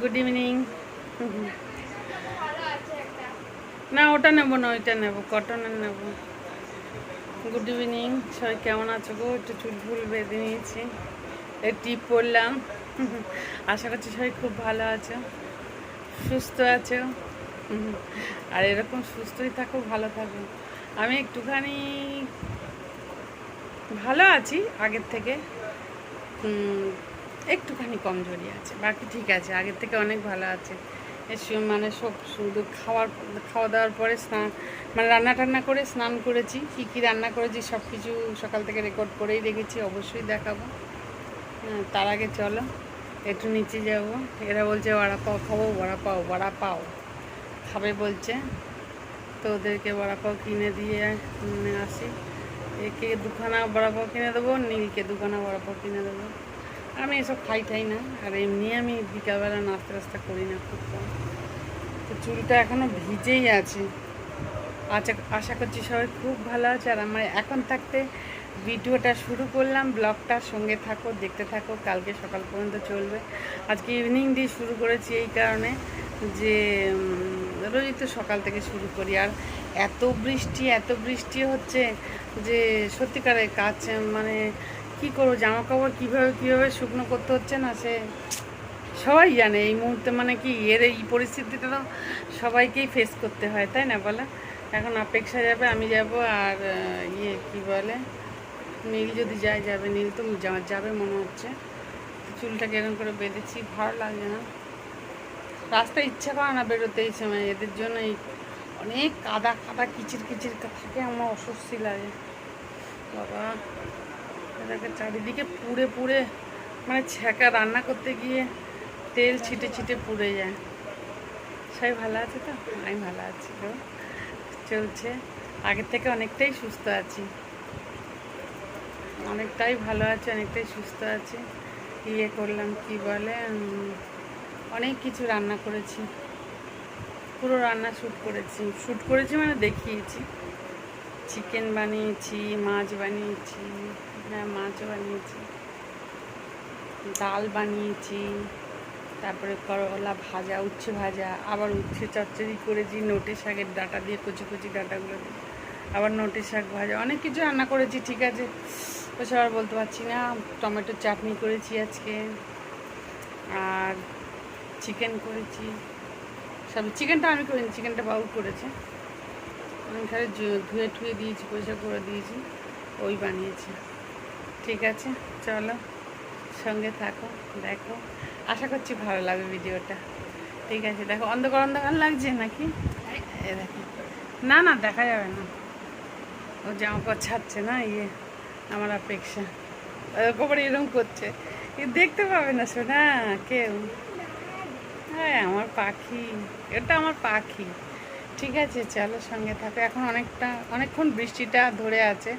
Good evening না, ওটা নেব না, ওইটা নেব কটনের নেব। গুড ইভিনিং সবাই কেমন আছো গো? একটু চুল ফুল বেঁধে নিয়েছি এই টিপ পরলাম। আশা করছি সবাই খুব ভালো আছো, সুস্থ আছো। আর এরকম সুস্থই থাকো, ভালো থাকো। আমি একটুখানি ভালো আছি আগের থেকে। একটুখানি কমজোরি আছে। বাকি ঠিক আছে আগের থেকে অনেক ভালো আছে। এসে মানে সব শুধু খাওয়ার খাওয়া দাওয়ার পরে স্নান মানে রান্না টান্না করে স্নান করেছি কী কী রান্না করেছি সব কিছু সকাল থেকে রেকর্ড করেই রেখেছি অবশ্যই দেখাবো। হ্যাঁ, তার আগে চলো একটু নিচে যাব। এরা বলছে বড়া পাও খাব বড়া পাও বড়া পাও। খাবে বলছে। তো ওদেরকে বড়া পাও কিনে দিয়ে আসি। একে দুখানা বড়া পাও কিনে দেবো নীলকে দুখানা বড়া পাও কিনে দেবো। আমি এসব খাই খাই না। আর এমনি আমি বিকালবেলা নাস্তা টাস্তা করি না খুব কম। তো চুলটা এখনও ভিজেই আছে। আচ্ছা আশা করছি সবাই খুব ভালো আছে। আর আমার এখন থাকতে ভিডিওটা শুরু করলাম। ব্লগটার সঙ্গে থাকো, দেখতে থাকো। কালকে সকাল পর্যন্ত চলবে। আজকে ইভিনিং দিয়ে শুরু করেছি এই কারণে যে রোজই তো সকাল থেকে শুরু করি। আর এত বৃষ্টি এত বৃষ্টি হচ্ছে যে সত্যিকারের কাজ মানে কি করব? জামা কাপড় কীভাবে কীভাবে শুকনো করতে হচ্ছে না সে? সবাই জানে এই মুহূর্তে মানে কি, এর এই পরিস্থিতিটা তো সবাইকেই ফেস করতে হয়, তাই না বলো? এখন অপেক্ষা যাবে, আমি যাব আর ইয়ে কি বলে? নীল যদি যায়, যাবে। নীল তো যাবে মনে হচ্ছে। চুলটাকে এরকম করে বেঁধেছি, ভালো লাগছে না। রাস্তায় ইচ্ছা করে না বেরোতে, এই সময়। এদের জন্য এই অনেক কাদা কাদা, কিচির কিচির থাকে। আমার অস্বস্তি লাগে। বাবা। এটাকে চারিদিকে পুড়ে পুড়ে মানে ছ্যাঁকা রান্না করতে গিয়ে তেল ছিটে ছিটে পুড়ে যায়। সবাই ভালো আছে তো? আমি ভালো আছি তো। চলছে। আগের থেকে অনেকটাই সুস্থ আছি। অনেকটাই ভালো আছে, অনেকটাই সুস্থ আছে। ইয়ে করলাম, কি বলে অনেক কিছু রান্না করেছি। পুরো রান্না শ্যুট করেছি। শ্যুট করেছি মানে দেখিয়েছি। চিকেন বানিয়েছি, মাছ বানিয়েছি। মাছ বানিয়েছি। ডাল বানিয়েছি, তারপরে করলা ভাজা, উচ্ছে ভাজা, আবার উচ্ছে চচ্চড়ি করেছি, নোটে শাকের ডাটা দিয়ে কচি কচি ডাটাগুলো দিয়ে। আবার নোটে শাক ভাজা, অনেক কিছু রান্না করেছি, ঠিক আছে। ওসব আর বলতে পারছি না টমেটোর চাটনি করেছি আজকে, আর চিকেন করেছি। সব, চিকেনটা আমি করিনি, চিকেনটা বাবু করেছে। আমি খালি ধুয়ে টুয়ে দিয়েছি পয়সা করে দিয়েছি, ওই বানিয়েছি। ঠিক আছে, চলো, সঙ্গে থাকো, দেখো। আশা করছি ভালো লাগবে ভিডিওটা। ঠিক আছে, দেখো, অন্ধকার অন্ধকার লাগছে নাকি? না না, দেখা যাবে না। ও জামা কাপড় ছাড়ছে না ইয়ে আমার অপেক্ষা। ওপরে এরকম করছে। দেখতে পাবে না শোনা কেউ। হ্যাঁ আমার পাখি। এটা আমার পাখি। ঠিক আছে, চলো, সঙ্গে থাকো। এখন অনেকটা, অনেকক্ষণ বৃষ্টিটা ধরে আছে।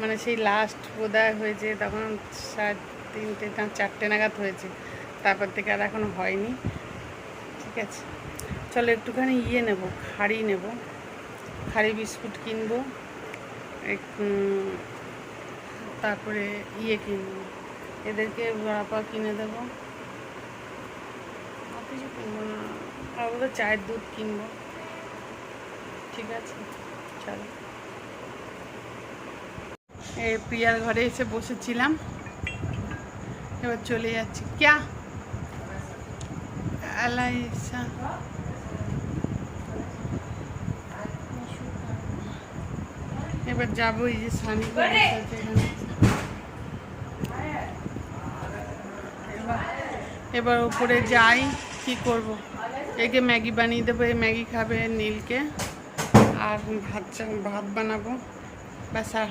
মানে সেই লাস্ট বোধহয় হয়েছে, তখন সাড়ে তিনটে না, চারটে নাগাদ হয়েছে। তারপর থেকে আর এখনও হয়নি। ঠিক আছে। চলো একটুখানি ইয়ে নেব খাড়ি নেব। খাড়ি বিস্কুট কিনবো তারপরে ইয়ে কিনবো। এদেরকে বড়াপা কিনে দেবো। কিছু কিনবো না। আর চায়ের দুধ কিনবো। ঠিক আছে। চলো। প্রিয়ার ঘরে এসে বসেছিলাম। এবার চলে যাচ্ছি। ক্যা? আলাইসা এবার যাব এই যে স্বামী এবার উপরে যাই, কি করব? একে ম্যাগি বানিয়ে দেবো, এই ম্যাগি খাবে নীলকে। আর ভাত ভাত বানাবো। ব্যাস আর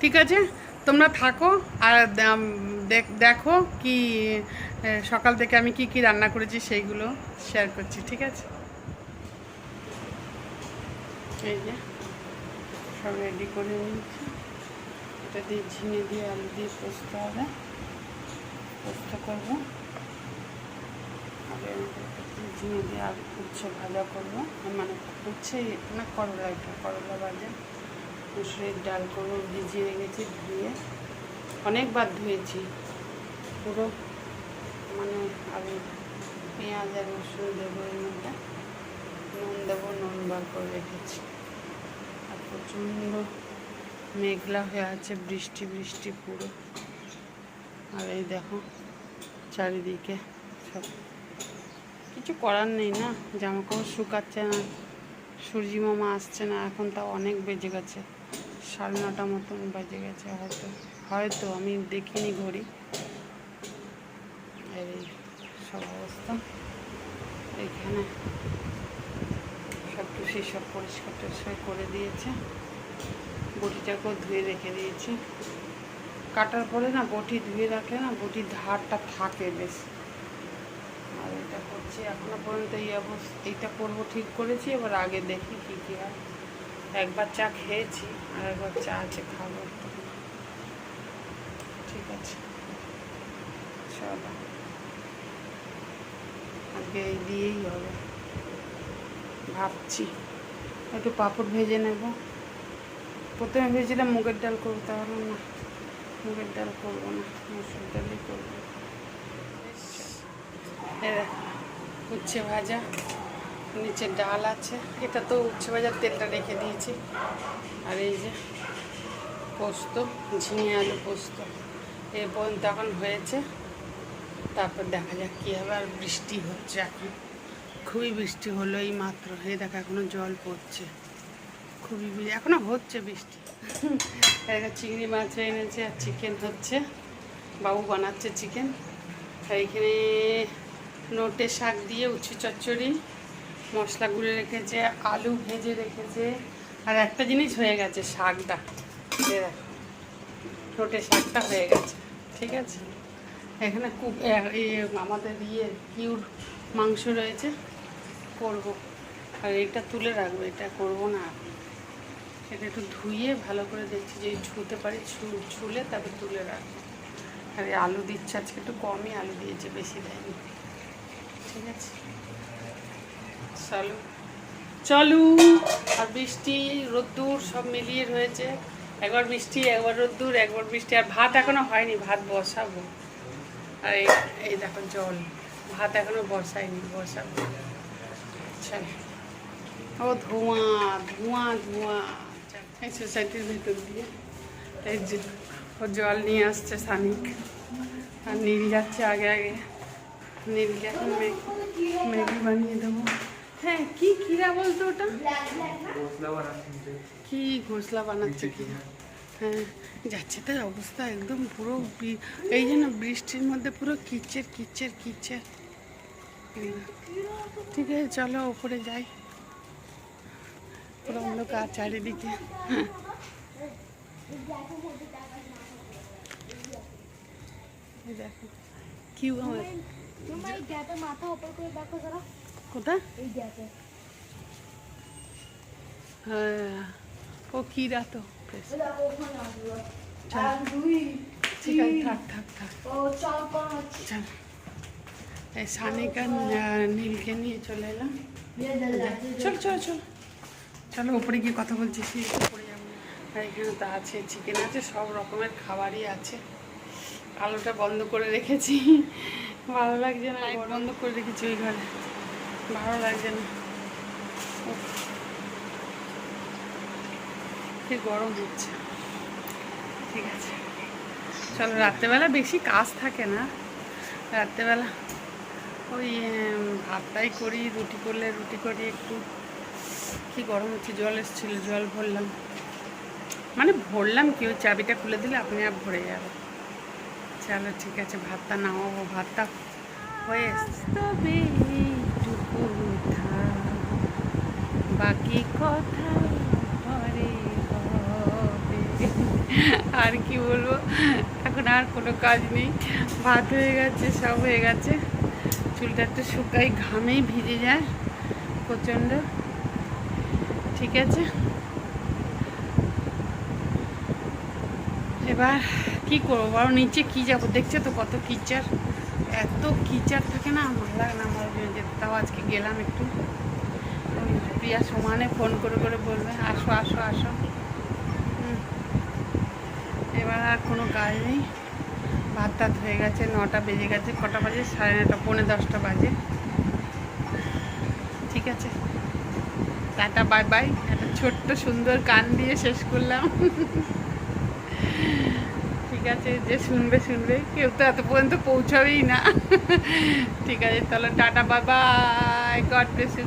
ঠিক আছে? তোমরা থাকো আর দেখ- কি সকাল থেকে আমি কি কি রান্না করেছি সেইগুলো শেয়ার করছি, ঠিক আছে? এই যে, সব রেডি করে নিয়েছি। এটা দিয়ে ঝিঙে দিয়ে আলু দিয়ে পোস্ত হবে। পোস্ত করব। আর ঝিঙে দিয়ে আলু উচ্ছে ভাজা করব। মানে উচ্ছে না, করলা এটা, করলা ভাজা। মুসুরির ডাল করব ভিজিয়ে রেখেছি, ধুয়ে। অনেকবার ধুয়েছি। পুরো মানে এই পেঁয়াজ আর রসুন দেবো এর মধ্যে। নুন দেবো, নুন বার করে রেখেছি। আর প্রচণ্ড মেঘলা হয়ে আছে, বৃষ্টি বৃষ্টি পুরো। আর এই দেখো, চারিদিকে সব। কিছু করার নেই না জামা কাপড় শুকাচ্ছে না, সূর্যি মামা আসছে না, এখন তাও অনেক বেজে গেছে। সাড়ে নটা মতন বেজে গেছে হয়তো। হয়তো, আমি দেখিনি ঘড়ি। আর এই সব অবস্থা। এখানে সব টুসি সব পরিষ্কার টরিষ্কার করে দিয়েছে। বটিটাকেও ধুয়ে রেখে দিয়েছি। কাটার পরে না বটি ধুয়ে রাখলে না বটির ধারটা থাকে বেশ। আর এটা করছি এখনও পর্যন্ত এই অবস্থা এইটা করব ঠিক করেছি, এবার আগে দেখি কী কী হয়। একবার চা খেয়েছি আর একবার চা আছে খাব। ঠিক আছে। চলো। আজকে এই দিয়েই হবে। ভাবছি। একটু পাঁপড় ভেজে নেব। প্রথমে ভেবেছিলাম মুগের ডাল করব তাহলে না। মুগের ডাল করব না মুসুর ডালই করব। দেখো, ভাজা। নিচে ডাল আছে। এটা তো উচ্ছে ভাজার তেলটা রেখে দিয়েছি। আর এই যে পোস্ত, ঝিঙে আলু পোস্ত, এ পর্যন্ত এখন হয়েছে। তারপর দেখা যাক কী হবে, আর বৃষ্টি হচ্ছে এখন। খুবই বৃষ্টি হলো এই মাত্র এই দেখো এখনও জল পড়ছে। খুবই এখনও হচ্ছে বৃষ্টি। এখানে চিংড়ি মাছ হয়ে এনেছে, আর চিকেন হচ্ছে। বাবু বানাচ্ছে চিকেন আর এখানে নোটে শাক দিয়ে উচ্ছে চচ্চড়ি। মশলা গুলে রেখেছে, আলু ভেজে রেখেছে, আর একটা জিনিস হয়ে গেছে, শাকটা। নোটে শাকটা হয়ে গেছে, ঠিক আছে? এখানে এ আমাদের ইয়ে কিউর মাংস রয়েছে, করব। আর এটা তুলে রাখব, এটা করব না। এটা একটু ধুয়ে ভালো করে দেখছি যে ছুতে পারি, ছু, ছুলে তারপর তুলে রাখব। আর আলু দিচ্ছে, আজকে একটু কমই আলু দিয়েছে, বেশি দেয়নি। ঠিক আছে? চলো। চলু, আর বৃষ্টি রোদ্দুর সব মিলিয়ে রয়েছে। একবার বৃষ্টি একবার রোদ্দুর, একবার বৃষ্টি আর ভাত এখনও হয়নি, ভাত বসাবো। আর এই দেখো জল। ভাত এখনও বসাইনি বসাবো। আচ্ছা ও ধোঁয়া ধোঁয়া ধোঁয়া। এই সোসাইটির ভিতর দিয়ে। যে, ও জল নিয়ে আসছে সানিক। আর নীল যাচ্ছে আগে আগে। নীলকে এখন ম্যাগি বানিয়ে দেবো। হ্যাঁ কি কিরা বলতো ওটা? কি ঘোসলা বানাচ্ছে কি হ্যাঁ যাচ্ছে তার অবস্থা একদম পুরো এই জন্য বৃষ্টির মধ্যে পুরো কিচের কিচের কিচের ঠিক আছে চলো ওপরে যাই। পুরো অন্ধকার চারিদিকে। দেখো কি আমার মাথা ওপর করে দেখো হ্যাঁ ও কিরা তো থাক থাক থাক। চল। নীলকে নিয়ে চলে এলাম। চল চল চল চলো। ওপরে গিয়ে কথা বলছি সে পড়ে এখানে তো আছে চিকেন আছে সব রকমের খাবারই আছে। আলোটা বন্ধ করে রেখেছি। ভালো লাগছে না? বন্ধ করে রেখেছি ওই ঘরে। ভালো লাগছে না। কি গরম হচ্ছে ঠিক আছে। চলো, রাত্রেবেলা বেশি কাজ থাকে না। রাত্রেবেলা ওই ভাতটাই করি, রুটি করলে রুটি করি একটু। কি গরম হচ্ছে, জল এসেছিল, জল ভরলাম। মানে ভরলাম কি, ওই চাবিটা খুলে দিলে আপনি আর ভরে যাবে। চলো, ঠিক আছে, ভাতটা নামাবো, ভাতটা হয়ে। বাকি কথা পরে আর কি বলব? এখন আর কোনো কাজ নেই। ভাত হয়ে গেছে, সব হয়ে গেছে। চুলটা একটু শুকাই ঘামেই ভিজে যায় প্রচণ্ড। ঠিক আছে? এবার কি করব বড় নিচে কি যাব? দেখছ তো কত কিচার এত কিচার থাকে না? ভালো লাগে না, আমার তাও আজকে গেলাম একটু। প্রিয়া সমানে ফোন করে করে বলবে, আসো আসো আসো। এবার আর কোনো কাজ নেই। ভাত টাত হয়ে গেছে, নটা বেজে গেছে, কটা বাজে? সাড়ে নটা পৌনে দশটা বাজে। ঠিক আছে। Tata, bye bye. একটা ছোট্ট সুন্দর গান দিয়ে শেষ করলাম। ঠিক আছে, যে শুনবে শুনবে। কেউ তো এত পর্যন্ত পৌঁছাবেই না। ঠিক আছে, তাহলে tata, bye God bless you